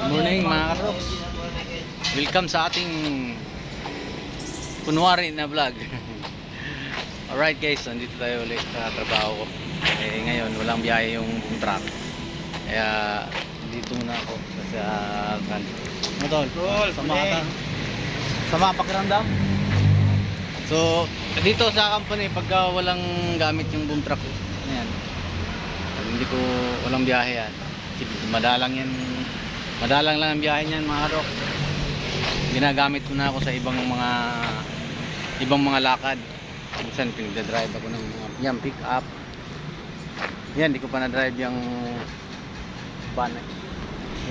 Good morning mga karoks. Welcome sa ating kunwari na vlog. Alright guys, nandito tayo ulit sa trabaho ko. Eh, ngayon, walang biyahe yung truck. Kaya, dito muna ako sa kan. Ano tol? Tol, Sama ka. Sama pakiramdam? So, dito sa company, pagka walang gamit yung boom truck, ayan. Hindi ko, walang biyahe yan. Madalang yan, madalang lang ang biyahe niyan mga rock. Ginagamit ko na ako sa ibang mga, ibang mga lakad. Minsan pinagdadrive ako ng mga, yan, pick up. Yan, di ko pa na-drive yung van.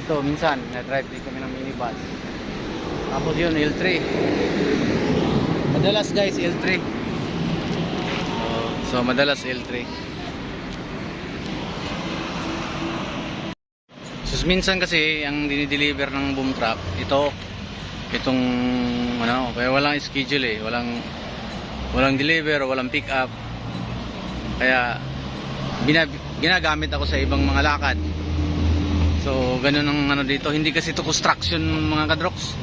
Ito, minsan, na-drive din kami ng minibus. Tapos yun, L3. Madalas guys, L3. So, so madalas L3. So, minsan kasi ang dinideliver ng boom truck, ito, itong ano, kaya walang schedule eh, walang walang deliver, walang pick up. Kaya binab ginagamit ako sa ibang mga lakad. So, ganun ang ano dito. Hindi kasi ito construction mga kadroks.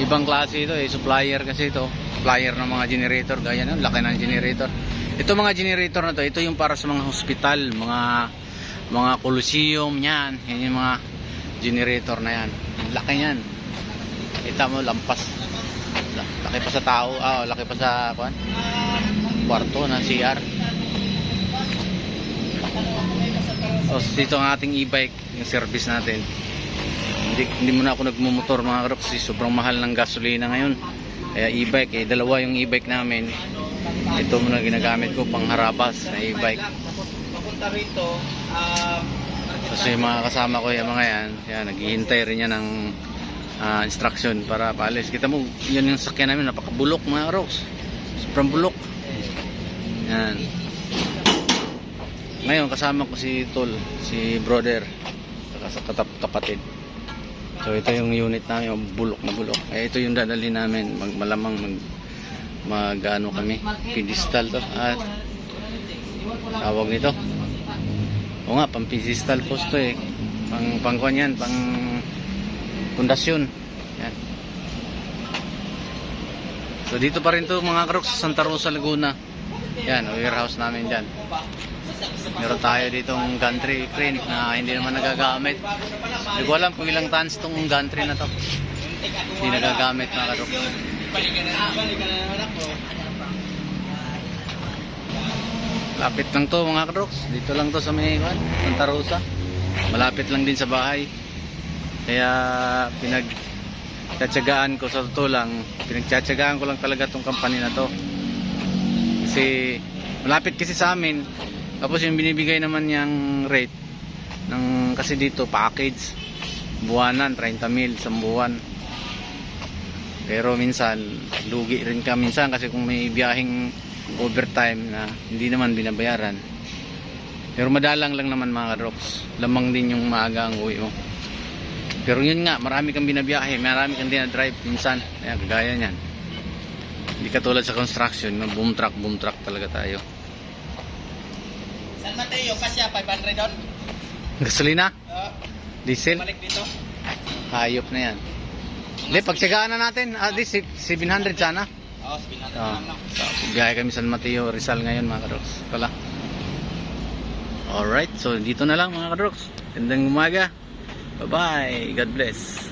Ibang klase ito eh. Supplier kasi ito. Supplier ng mga generator. Gaya nun. Laki ng generator. Ito mga generator na to. Ito yung para sa mga hospital. Mga mga coliseum. Yan. Yan yung mga generator na yan. Laki yan. Kita mo lampas. La- Laki pa sa tao. Ah, laki pa sa kuan. Kwarto na CR. So, dito ang ating e-bike, yung service natin. Hindi, hindi muna ako nagmumotor mga karoks sobrang mahal ng gasolina ngayon. Kaya e-bike, eh, dalawa yung e-bike namin. Ito muna ginagamit ko pang harabas na e-bike. Papunta rito, um, Kasi yung mga kasama ko yung mga yan, yan naghihintay rin yan ng ah, instruction para paalis. Kita mo, yun yung sakyan namin, napakabulok mga karoks. Sobrang bulok. Yan. Ngayon kasama ko si Tol, si brother, sa katap kapatid. So ito yung unit namin, yung bulok na bulok. Eh ito yung dadali namin, mag malamang mag mag kami, pedestal to. At tawag nito. O nga, pang pedestal post eh. Pang pang kuwan yan, pang pundasyon. Yan. So dito pa rin to mga kroks sa Santa Rosa, Laguna. Yan, warehouse namin dyan. Meron tayo ditong gantry crane na hindi naman nagagamit. Hindi ko alam kung ilang tons tong gantry na to. Hindi nagagamit mga kadok. balikan na, balikan na naman ako. Lapit lang to mga kadroks. Dito lang to sa may kwan, Santa Rosa. Malapit lang din sa bahay. Kaya pinag tiyatsagaan ko sa totoo lang, pinagtiyatsagaan ko lang talaga tong company na to. Kasi malapit kasi sa amin. Tapos yung binibigay naman niyang rate ng kasi dito package buwanan 30 mil sa buwan. Pero minsan lugi rin ka minsan kasi kung may biyaheng overtime na hindi naman binabayaran. Pero madalang lang naman mga drops. Lamang din yung maaga ang uwi mo. Pero yun nga, marami kang binabiyahe, marami kang dinadrive minsan. Ayan, kagaya niyan. Hindi katulad sa construction, na boom truck, boom truck talaga tayo. San Mateo, kasya, 500 doon. Gasolina? Uh, Diesel? balik dito. Hayop na yan. Hindi, pagsagaan na natin. Ah, di, si- 700 sana. Oo, oh, 700 naman. so, biyahe kami San Mateo, Rizal ngayon mga kadroks. Pala. Alright, so dito na lang mga kadroks. Gandang umaga. Bye-bye. God bless.